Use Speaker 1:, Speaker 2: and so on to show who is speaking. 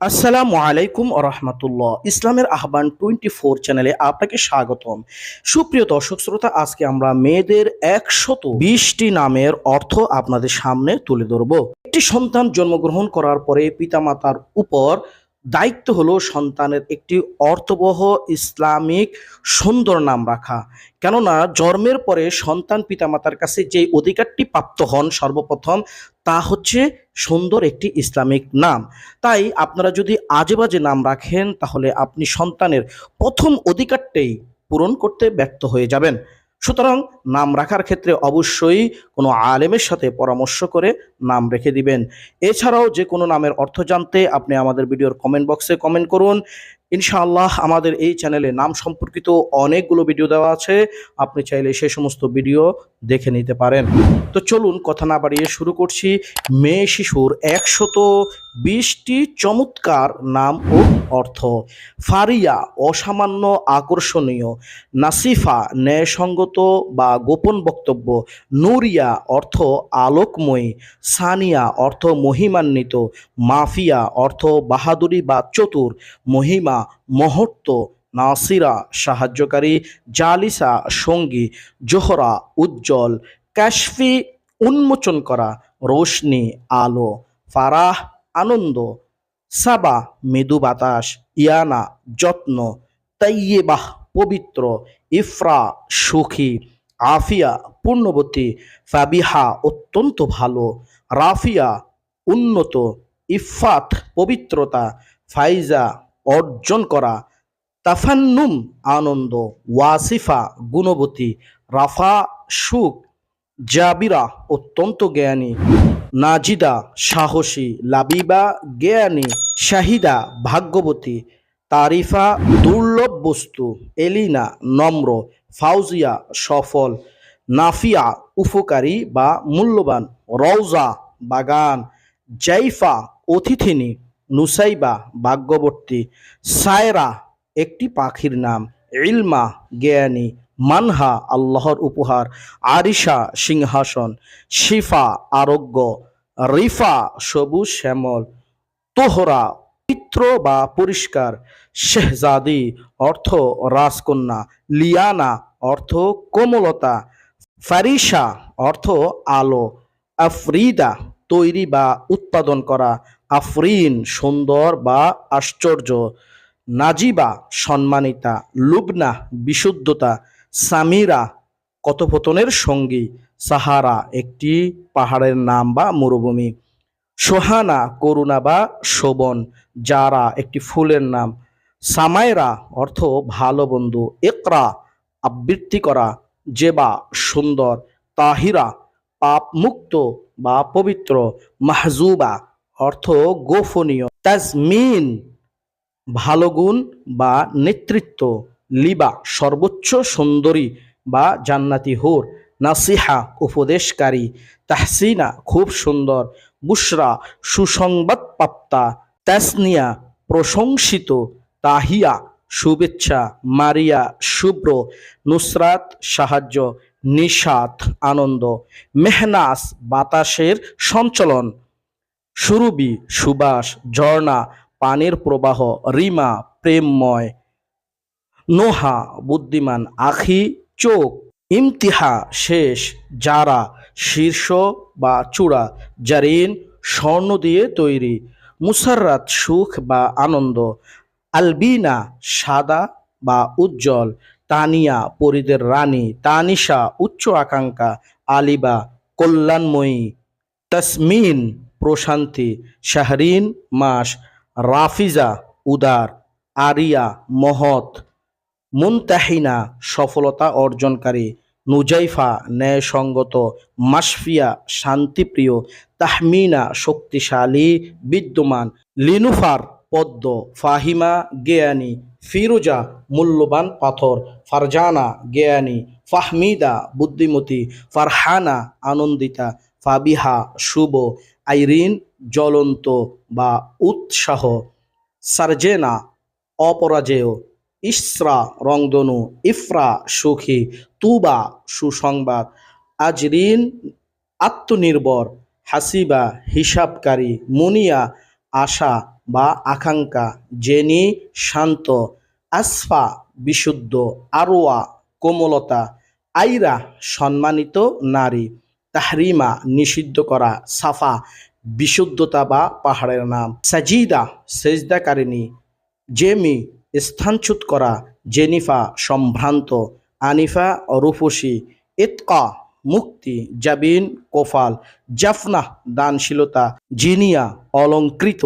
Speaker 1: আসসালামু আলাইকুম রহমতুল্লাহ ইসলামের আহ্বান টোয়েন্টি ফোর চ্যানেলে আপনাকে স্বাগতম। সুপ্রিয় দর্শক শ্রোতা, আজকে আমরা মেয়েদের একশত বিশটি নামের অর্থ আপনাদের সামনে তুলে ধরব। একটি সন্তান জন্মগ্রহণ করার পরে পিতামাতার উপর দায়িত্ব হলো সন্তানের একটি অর্থবহ ইসলামিক সুন্দর নাম রাখা। কেননা, জন্মের পরে সন্তান পিতামাতার কাছে যে অধিকারটি প্রাপ্ত হন সর্বপ্রথম তা হচ্ছে সুন্দর একটি ইসলামিক নাম। তাই আপনারা যদি আজে বাজে নাম রাখেন, তাহলে আপনি সন্তানের প্রথম অধিকারটাই পূরণ করতে ব্যর্থ হয়ে যাবেন। সুতরাং নাম রাখার ক্ষেত্রে অবশ্যই কোনো আলেমের সাথে পরামর্শ করে নাম রেখে দিবেন। এছাড়াও যে কোনো নামের অর্থ জানতে আপনি আমাদের ভিডিওর কমেন্ট বক্সে কমেন্ট করুন। ইনশাআল্লাহ আমাদের এই চ্যানেলে নাম সম্পর্কিত অনেকগুলো ভিডিও দেওয়া আছে। আপনি চাইলে সে সমস্ত ভিডিও দেখে নিতে পারেন। তো চলুন কথা না বাড়িয়ে শুরু করছি। মেয়ে শিশুর একশত বিশটি চমৎকার নাম ও অর্থ। ফারিয়া অসামান্য আকর্ষণীয়, নাসিফা ন্যায়সঙ্গত বা গোপন বক্তব্য। নুরিয়া অর্থ আলোকময়ী, সানিয়া অর্থ মহিমান্বিত। মাফিয়া অর্থ বাহাদুরি বা চতুর। মহিমা মহত্ব, নাসিরা সাহায্যকারী। জালিসা সঙ্গী, জোহরা উজ্জ্বল। ক্যাশফি উন্মোচন করা, রোশনি আলো। ফারাহ আনন্দ। সাবা, মৃদু বাতাস, ইয়ানা, যত্ন তাইয়েবাহ পবিত্র, ইফরা, সুখী, আফিয়া, পূর্ণবতী, ফাবিহা, অত্যন্ত ভালো, রাফিয়া, উন্নত ইফাত পবিত্রতা, ফাইজা, অর্জন করা, তাফান্নুম, আনন্দ, ওয়াসিফা, গুণবতী, রাফা, সুখ, জাবিরা, অত্যন্ত জ্ঞানী। নাজিদা, সাহসী, লাবিবা, জ্ঞানী, শাহিদা, ভাগ্যবতী, তারিফা, দুর্লভ বস্তু, এলিনা, নম্র, ফাউজিয়া, সফল, নাফিয়া, উপকারী বা মূল্যবান, রওজা, বাগান, জাইফা, অতিথিনী, নুসাইবা ভাগ্যবর্তী সায়রা, একটি পাখির নাম, ইলমা, জ্ঞানী, মানহা, আল্লাহর উপহার, আরিশা, সিংহাসন, শিফা, আরোগ্য রিফা, সবুজ শ্যামল, তোহরা পবিত্র বা পরিষ্কার, শেহজাদি, অর্থ রাজকন্যা, লিয়ানা, অর্থ কোমলতা ফারিসা অর্থ আলো, আফরিদা, তৈরি বা উৎপাদন করা, আফরিন, সুন্দর বা আশ্চর্য, নাজিবা, সম্মানিতা, লুবনা, বিশুদ্ধতা, সামিরা, কথোপকথনের সঙ্গী সাহারা, একটি পাহাড়ের নাম বা মরুভূমি। সোহানা, করুণা বা শোভন, জারা, একটি ফুলের নাম। সামায়রা অর্থ ভালো বন্ধু। একরা আবৃত্তি করা। জেবা, সুন্দর। তাহিরা পাপ মুক্ত বা পবিত্র। মাহজুবা অর্থ গোপনীয়। তাজমিন, ভালো গুণ বা নেতৃত্ব। লিবা, সর্বোচ্চ সুন্দরী বা জান্নাতি হুর। নাসিহা উপদেশকারী, তাহসিনা খুব সুন্দর, বুশরা সুসংবাদ প্রাপ্তা তাসনিয়া প্রশংসিত, তাহিয়া শুভেচ্ছা, মারিয়া শুভ্র, নুসরাত সাহায্য, নিশাত আনন্দ, মেহনাস বাতাসের সঞ্চলন সুরবি সুবাস ঝর্ণা পানির প্রবাহ, রিমা প্রেমময়, নোহা বুদ্ধিমান, আখি চোখ ইমতিহা শেষ, যারা শীর্ষ বা চূড়া, জারিন স্বর্ণ দিয়ে তৈরি, মুসাররাত সুখ বা আনন্দ, আলবিনা সাদা বা উজ্জ্বল, তানিয়া পরিদের রানী, তানিশা উচ্চ আকাঙ্ক্ষা, আলিবা কল্যাণময়ী, তসমিন প্রশান্তি, শাহরিন মাস, রাফিজা উদার, আরিয়া মহৎ মুনতাহিনা, সফলতা অর্জনকারী, নুজাইফা, ন্যায়সঙ্গত মাসফিয়া শান্তিপ্রিয়, তাহমিনা, শক্তিশালী, বিদ্যমান, লিনুফার, পদ্ম, ফাহিমা, জ্ঞানী, ফিরোজা, মূল্যবান পাথর, ফারজানা, জ্ঞানী, ফাহমিদা, বুদ্ধিমতী, ফারহানা, আনন্দিতা, ফাবিহা, শুভ, আইরিন, জ্বলন্ত বা উৎসাহ, সার্জেনা, অপরাজেয় ইসরা রংদনু ইফরা, সুখী, তুবা, সুসংবাদ, আজরিন, আত্মনির্ভর, হাসিবা, হিসাবকারী, মুনিয়া, আশা বা আকাঙ্ক্ষা, জেনি, শান্ত, আসফা, বিশুদ্ধ, আরোয়া, কোমলতা, আইরা, সম্মানিত নারী, তাহরিমা, নিষিদ্ধ করা, সাফা, বিশুদ্ধতা বা পাহাড়ের নাম, সাজিদা সেজদাকারিনী জেমি স্থানচ্যুত করা জেনিফা সম্ভ্রান্ত আনিফা রূপসী ইতকা মুক্তি জাবিন কোফাল জাফনাহ দানশীলতা জিনিয়া অলঙ্কৃত